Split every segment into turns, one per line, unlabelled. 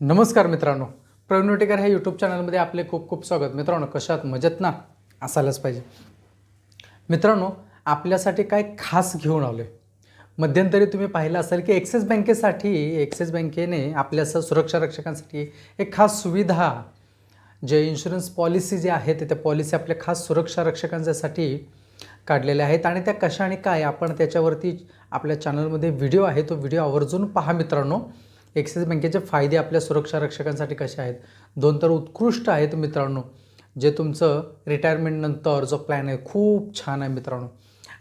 नमस्कार मित्रांनो. प्रवीण वटेकर ह्या यूट्यूब चॅनलमध्ये आपले खूप खूप स्वागत. मित्रांनो कशात मजेत ना? असायलाच पाहिजे. मित्रांनो आपल्यासाठी काय खास घेऊन आलो आहे मध्यंतरी तुम्ही पाहिलं असेल की ॲक्सिस बँकेसाठी ॲक्सिस बँकेने आपल्या सुरक्षा रक्षकांसाठी एक खास सुविधा जे इन्शुरन्स पॉलिसी जे आहेत त्या पॉलिसी आपल्या खास सुरक्षा रक्षकांसाठी काढलेल्या आहेत. आणि त्या कशा आणि काय आपण त्याच्यावरती आपल्या चॅनलमध्ये व्हिडिओ आहे तो व्हिडिओ आवर्जून पहा मित्रांनो. ॲक्सिस बँकेचे फायदे आपल्या सुरक्षा रक्षकांसाठी कसे आहेत? दोन तर उत्कृष्ट आहेत मित्रांनो जे तुमचं रिटायरमेंटनंतर जो प्लॅन आहे खूप छान आहे मित्रांनो.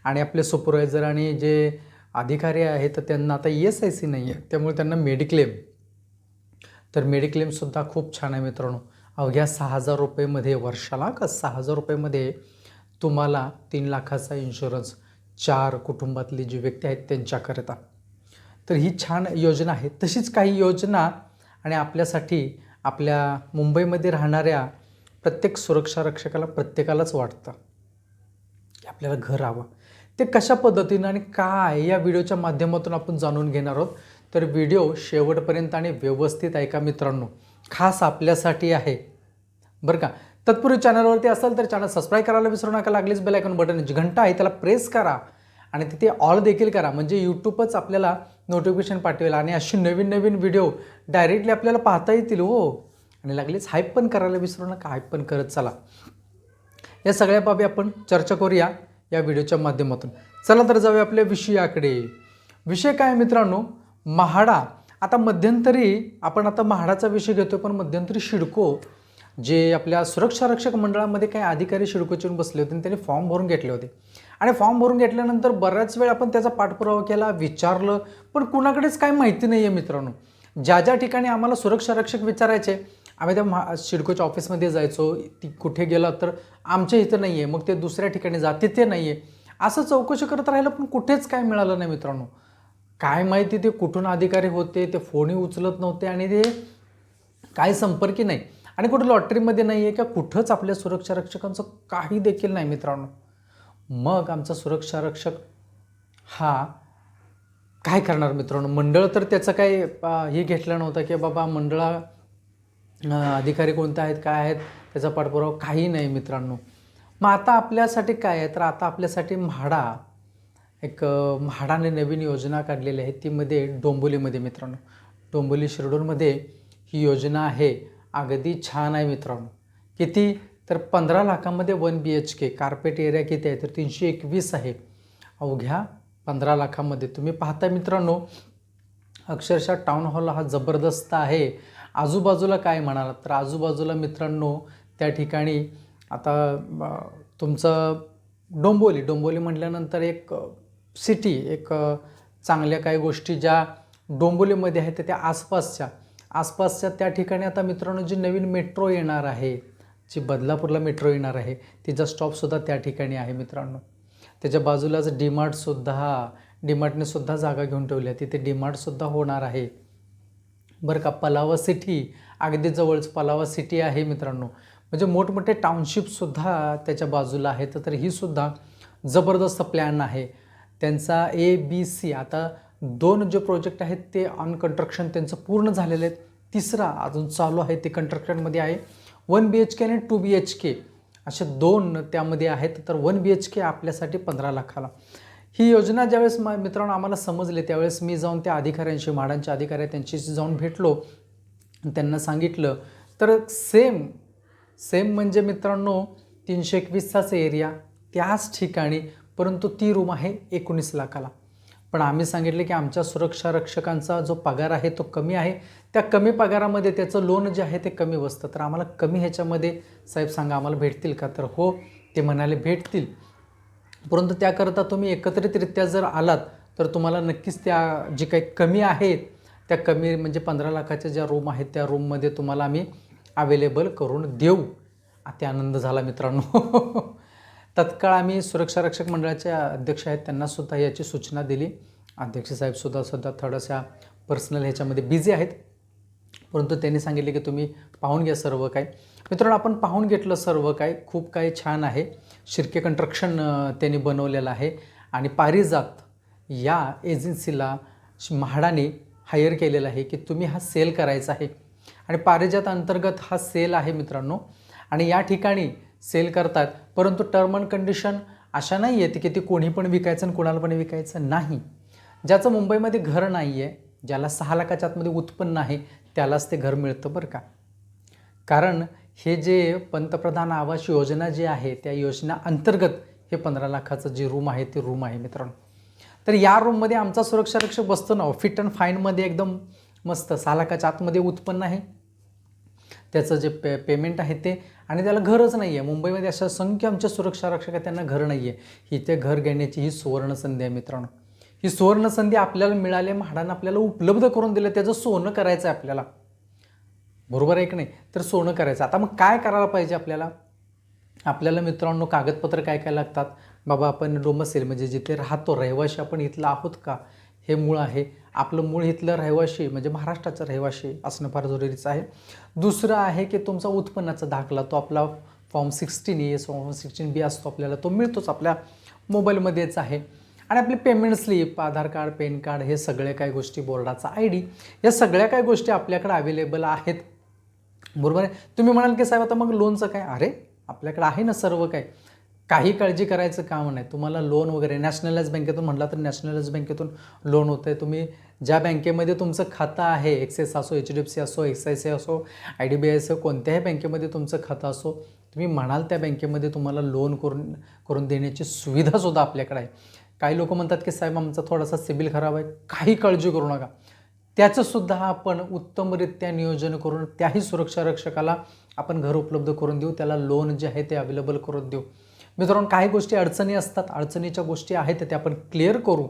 आणि आपले सुपरवायझर आणि जे अधिकारी आहेत तर त्यांना आता ई एस आय सी नाही आहे त्यामुळे त्यांना मेडिक्लेम तर मेडिक्लेमसुद्धा खूप छान आहे मित्रांनो. अवघ्या सहा हजार रुपयेमध्ये वर्षाला का सहा हजार रुपयेमध्ये तुम्हाला तीन लाखाचा इन्शुरन्स चार कुटुंबातली जी व्यक्ती आहेत त्यांच्याकरिता तर ही छान योजना आहे. तशीच काही योजना आणि आपल्यासाठी आपल्या मुंबईमध्ये राहणाऱ्या प्रत्येक सुरक्षा रक्षकाला प्रत्येकालाच वाटतं की आपल्याला घर हवं. ते कशा पद्धतीनं आणि काय या व्हिडिओच्या माध्यमातून आपण जाणून घेणार आहोत. तर व्हिडिओ शेवटपर्यंत आणि व्यवस्थित ऐका मित्रांनो. खास आपल्यासाठी आहे. बरं का? तत्पूर्वी चॅनलवरती असेल तर चॅनल सबस्क्राईब करायला विसरू नका. लागलीच बेल आयकॉन बटन जी घंटा आहे त्याला प्रेस करा आणि तिथे ऑल देखील करा. म्हणजे यूट्यूबच आपल्याला नोटिफिकेशन पाठवेल आणि अशी नवीन नवीन व्हिडिओ डायरेक्टली आपल्याला पाहता येतील हो. आणि लागलीच हाईप पण करायला विसरू नका हाईप पण करत चला. या सगळ्या बाबी आपण चर्चा करूया या व्हिडिओच्या माध्यमातून. चला तर जाऊया आपल्या विषयाकडे. विषय काय मित्रांनो? म्हाडा. आता मध्यंतरी आपण आता म्हाडाचा विषय घेतो पण मध्यंतरी शिडको जे आपल्या सुरक्षा रक्षक मंडळामध्ये काही अधिकारी शिडकोचे बसले होते आणि त्यांनी फॉर्म भरून घेतले होते. आणि फॉर्म भरून घेतल्यानंतर बऱ्याच वेळ आपण त्याचा पाठपुरावा केला विचारलं. पण कुणाकडेच काही माहिती नाही आहे मित्रांनो. ज्या ज्या ठिकाणी आम्हाला सुरक्षा रक्षक विचारायचे आम्ही त्या महा शिडकोच्या ऑफिसमध्ये जायचो. ती कुठे गेला तर आमच्या इथं नाही आहे मग ते दुसऱ्या ठिकाणी जाते ते नाही आहे असं चौकशी करत राहिलं पण कुठेच काय मिळालं नाही मित्रांनो. काय माहिती ते कुठून अधिकारी होते ते फोनही उचलत नव्हते आणि ते काय संपर्की नाही. आणि कुठं लॉटरीमध्ये नाही आहे का कुठंच आपल्या सुरक्षा रक्षकांचं काही देखील नाही मित्रांनो. मग आमचा सुरक्षा रक्षक हा काय करणार मित्रांनो? मंडळ तर त्याचं काही हे घेतलं नव्हतं की बाबा मंडळा अधिकारी कोणते आहेत काय आहेत त्याचा पाठपुरावा काही नाही मित्रांनो. मग आता आपल्यासाठी काय आहे? तर आता आपल्यासाठी म्हाडा एक म्हाडाने नवीन योजना काढलेली आहे. ती मध्ये डोंबोलीमध्ये मित्रांनो. डोंबोली शिरडूरमध्ये ही योजना आहे. अगदी छान आहे मित्रांनो. किती? तर पंधरा लाखामध्ये one B H K carpet area किती आहे? तर तीनशे एकवीस आहे. अवघ्या पंधरा लाखामध्ये. तुम्ही पाहता मित्रांनो अक्षरशः टाउन हॉल हा जबरदस्त आहे. आजूबाजूला काय म्हणाल? तर आजूबाजूला मित्रांनो त्या ठिकाणी आता तुमचं डोंबोली डोंबोली म्हटल्यानंतर एक सिटी एक चांगल्या काही गोष्टी ज्या डोंबोलीमध्ये आहेत त्या आसपासच्या. आसपासच्या त्या ठिकाणी आता मित्रांनो जी नवीन मेट्रो येणार आहे जी बदलापूरला मेट्रो येणार आहे तिचा स्टॉपसुद्धा त्या ठिकाणी आहे मित्रांनो. त्याच्या बाजूलाच डीमार्टसुद्धा डीमार्टने सुद्धा जागा घेऊन ठेवली आहे. तिथे डीमार्टसुद्धा होणार आहे. बरं का पलावा सिटी अगदी जवळच पलावा सिटी आहे मित्रांनो. म्हणजे मोठमोठे टाउनशिपसुद्धा त्याच्या बाजूला आहेत तर ही सुद्धा जबरदस्त प्लॅन आहे. त्यांचा ए बी सी आता दोन जे प्रोजेक्ट आहेत ते ऑन कन्स्ट्रक्शन त्यांचं पूर्ण झालेलं आहे. तिसरा अजून चालू आहे ते कन्स्ट्रक्शनमध्ये आहे. वन बी एच के आणि टू बी एच के असे दोन त्यामध्ये आहेत तर वन बी एच के आपल्यासाठी पंधरा लाखाला. ही योजना ज्यावेळेस मा मित्रांनो आम्हाला समजले त्यावेळेस मी जाऊन त्या अधिकाऱ्यांशी माडांच्या अधिकारी त्यांच्याशी जाऊन भेटलो. त्यांना सांगितलं तर सेम सेम म्हणजे मित्रांनो तीनशे एकवीसचाच एरिया त्याच ठिकाणी परंतु ती रूम आहे एकोणीस लाखाला. पण आम्ही सांगितले की आमच्या सुरक्षा रक्षकांचा जो पगार आहे तो कमी आहे. त्या कमी पगारामध्ये त्याचं लोन जे आहे ते कमी बसतं. तर आम्हाला कमी ह्याच्यामध्ये साहेब सांगा आम्हाला भेटतील का? तर हो ते म्हणाले भेटतील. परंतु त्याकरता तुम्ही एकत्रितरित्या जर आलात तर तुम्हाला नक्कीच त्या जे काही कमी आहेत त्या कमी म्हणजे पंधरा लाखाच्या ज्या रूम आहेत त्या रूममध्ये तुम्हाला आम्ही अवेलेबल करून देऊ. अति आनंद झाला मित्रांनो. तत्काळ आम्ही सुरक्षा रक्षक मंडळाचे अध्यक्ष आहेत त्यांनासुद्धा याची सूचना दिली. अध्यक्ष साहेबसुद्धा सुद्धा थोड्याशा पर्सनल ह्याच्यामध्ये बिझी आहेत. परंतु त्यांनी सांगितले की तुम्ही पाहून घ्या सर्व काय मित्रांनो आपण पाहून घेतलं सर्व काय खूप काही छान आहे. शिर्के कंस्ट्रक्शन त्यांनी बनवलेलं आहे. आणि पारिजात या एजन्सीला म्हाडाने हायर केलेलं आहे की तुम्ही हा सेल करायचा आहे. आणि पारिजात अंतर्गत हा सेल आहे मित्रांनो. आणि या ठिकाणी सेल करतात. परंतु टर्म अँड कंडिशन अशा नाही आहेत की ते कोणी पण विकायचं आणि कोणाला पण विकायचं नाही. ज्याचं मुंबईमध्ये घर नाही आहे ज्याला सहा लाखाच्या आतमध्ये उत्पन्न आहे त्यालाच ते घर मिळतं बरं का. कारण हे जे पंतप्रधान आवास योजना जी आहे त्या योजना अंतर्गत हे पंधरा लाखाचं जे रूम आहे ते रूम आहे मित्रांनो. तर या रूममध्ये आमचा सुरक्षा रक्षक बसतो ना फिट अँड फाईनमध्ये एकदम मस्त सहा लाखाच्या आतमध्ये उत्पन्न आहे. त्याचं जे पे पेमेंट आहे ते. आणि त्याला घरच नाही आहे मुंबईमध्ये अशा संख्या आमच्या सुरक्षा रक्षक आहेत त्यांना घर नाही आहे ही ते घर घेण्याची ही सुवर्णसंधी आहे मित्रांनो. ही सुवर्णसंधी आपल्याला मिळाली म्हाडानं आपल्याला उपलब्ध करून दिलं त्याचं सोनं करायचं आहे आपल्याला. बरोबर आहे की नाही? तर सोनं करायचं. आता मग काय करायला पाहिजे आपल्याला? आपल्याला मित्रांनो कागदपत्र काय काय लागतात? बाबा आपण डोमसेल म्हणजे जिथे राहतो रहिवाशी आपण इथलं आहोत का? हे मूळ आहे. आपलं मूळ इथलं रहिवाशी म्हणजे महाराष्ट्राचं रहिवाशी असणं फार जरुरीचं आहे. दुसरं आहे की तुमचा उत्पन्नाचा दाखला तो आपला form sixteen A form sixteen B असतो आपल्याला तो मिळतोच आपल्या मोबाईलमध्येच आहे. आणि आपली payment slip Aadhaar card PAN card हे सगळ्या काय गोष्टी बोर्डाचा आय डी या सगळ्या काय गोष्टी आपल्याकडे अवेलेबल आहेत. बरोबर आहे? तुम्ही म्हणाल की साहेब आता मग लोनचं काय? अरे आपल्याकडे आहे ना सर्व काय काही काळजी करायचं काम नाही. तुम्हाला लोन वगैरे नॅशनलाइज बँकेतून म्हटलं तर नॅशनलाइज बँकेतून लोन होतं आहे तुम्ही ज्या बँकेमध्ये तुमचं खातं आहे एक्सेस असो एच डी एफ सी असो एक्स आय सी असो आय डी बी आय असो कोणत्याही बँकेमध्ये तुमचं खातं असो तुम्ही म्हणाल त्या बँकेमध्ये तुम्हाला लोन करून करून देण्याची सुविधासुद्धा आपल्याकडे आहे. काही लोक म्हणतात की साहेब आमचा थोडासा सिबिल खराब आहे. काही काळजी करू नका. त्याचंसुद्धा आपण उत्तमरित्या नियोजन करून त्याही सुरक्षा रक्षकाला आपण घर उपलब्ध करून देऊ. त्याला लोन जे आहे ते अवेलेबल करून देऊ. मित्रांनो काही गोष्टी अडचणी असतात अडचणीच्या गोष्टी आहेत त्या आपण क्लिअर करू.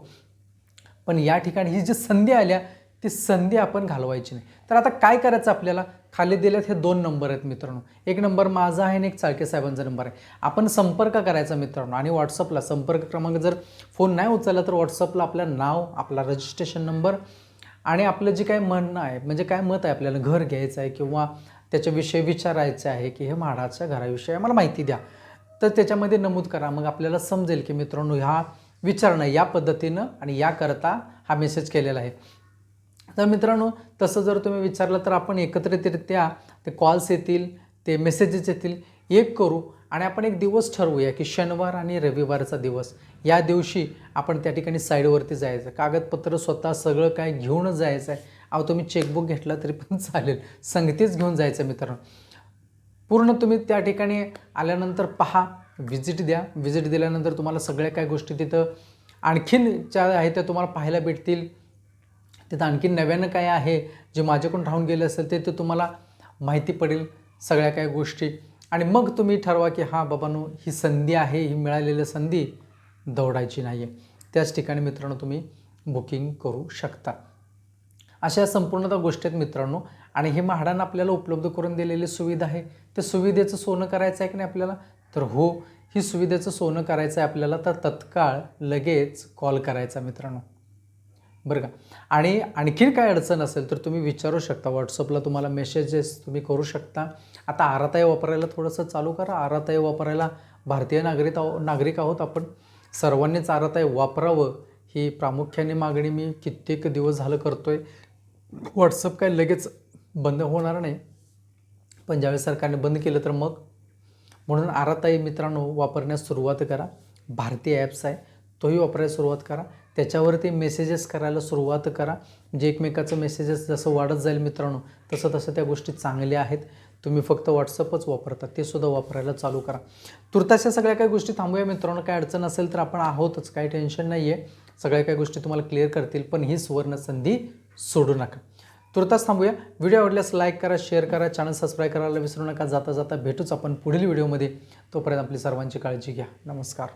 पण या ठिकाणी ही जी संधी आल्या ती संधी आपण घालवायची नाही. तर आता काय करायचं आपल्याला? खाली दिल्यात हे दोन नंबर आहेत मित्रांनो. एक नंबर माझा आहे आणि एक चाळके साहेबांचा नंबर आहे. आपण संपर्क करायचा मित्रांनो आणि व्हॉट्सअपला संपर्क क्रमांक जर फोन नाही उचलला तर व्हॉट्सअपला आपलं नाव आपला रजिस्ट्रेशन नंबर आणि आपलं जे काय म्हणणं आहे म्हणजे काय मत आहे आपल्याला घर घ्यायचं आहे किंवा त्याच्याविषयी विचारायचं आहे की हे म्हाडाच्या घराविषयी आम्हाला माहिती द्या. तर त्याच्यामध्ये नमूद करा. मग आपल्याला समजेल की मित्रांनो ह्या विचारणं या पद्धतीनं आणि याकरता हा मेसेज केलेला आहे. तर मित्रांनो तसं जर तुम्ही विचारलं तर आपण एकत्रितरित्या ते कॉल्स येतील ते मेसेजेस येतील एक करू आणि आपण एक दिवस ठरवूया की शनिवार आणि रविवारचा दिवस. या दिवशी आपण त्या ठिकाणी साईडवरती जायचं. कागदपत्र स्वतः सगळं काय घेऊनच जायचं आहे अहो तुम्ही चेकबुक घेतला तरी पण चालेल. संगतीच घेऊन जायचं मित्रांनो. पूर्ण तुम्ही त्या ठिकाणी आल्यानंतर पहा व्हिजिट द्या. व्हिजिट दिल्यानंतर तुम्हाला सगळ्या काय गोष्टी तिथं आणखीन ज्या आहेत त्या तुम्हाला पाहायला भेटतील. तिथं आणखीन नव्यानं काय आहे जे माझ्याकडून राहून गेले असेल ते ते तुम्हाला माहिती पडेल सगळ्या काय गोष्टी. आणि मग तुम्ही ठरवा की हां बाबांनो ही संधी आहे ही मिळालेली संधी दौडायची नाही आहे त्याच ठिकाणी मित्रांनो तुम्ही बुकिंग करू शकता. अशा संपूर्णतः गोष्टी आहेत मित्रांनो. आणि हे म्हाडानं आपल्याला उपलब्ध करून दिलेली सुविधा आहे. त्या सुविधेचं सोनं करायचं आहे की नाही आपल्याला? तर हो ही सुविधेचं सोनं करायचं आहे आपल्याला तर तत्काळ लगेच कॉल करायचा मित्रांनो. बरं का? आणि आणखीन काय अडचण असेल तर तुम्ही विचारू शकता. व्हॉट्सअपला तुम्हाला मेसेजेस तुम्ही करू शकता. आता आराताई वापरायला थोडंसं चालू करा. आराताई वापरायला भारतीय नागरिक आहो नागरिक आहोत आपण. सर्वांनीच आराताई वापरावं. ही प्रामुख्याने मागणी मी कित्येक दिवस झालं करतो आहे व्हॉट्सअप काय लगेच बंद होणार नाही. पण ज्यावेळेस सरकारने बंद केलं तर मग. म्हणून आराताई मित्रांनो वापरण्यास सुरुवात करा. भारतीय ॲप्स आहे तोही वापरायला सुरुवात करा. त्याच्यावरती मेसेजेस करायला सुरुवात करा. म्हणजे एकमेकाचं मेसेजेस जसं वाढत जाईल मित्रांनो तसं तसं त्या गोष्टी चांगल्या आहेत. तुम्ही फक्त व्हॉट्सअपच वापरता ते सुद्धा वापरायला चालू करा. तुर्ताशा सगळ्या काही गोष्टी थांबूया मित्रांनो. काय अडचण असेल तर आपण आहोतच काही टेन्शन नाही आहे सगळ्या काही गोष्टी तुम्हाला क्लिअर करतील पण ही सुवर्ण संधी सोडू नका. तुर्तास थांबूया. व्हिडिओ आवडल्यास लाईक करा शेअर करा चॅनल सबस्क्राईब करायला विसरू नका. जाता जाता भेटूच आपण पुढील व्हिडिओमध्ये. तोपर्यंत आपली सर्वांची काळजी घ्या. नमस्कार.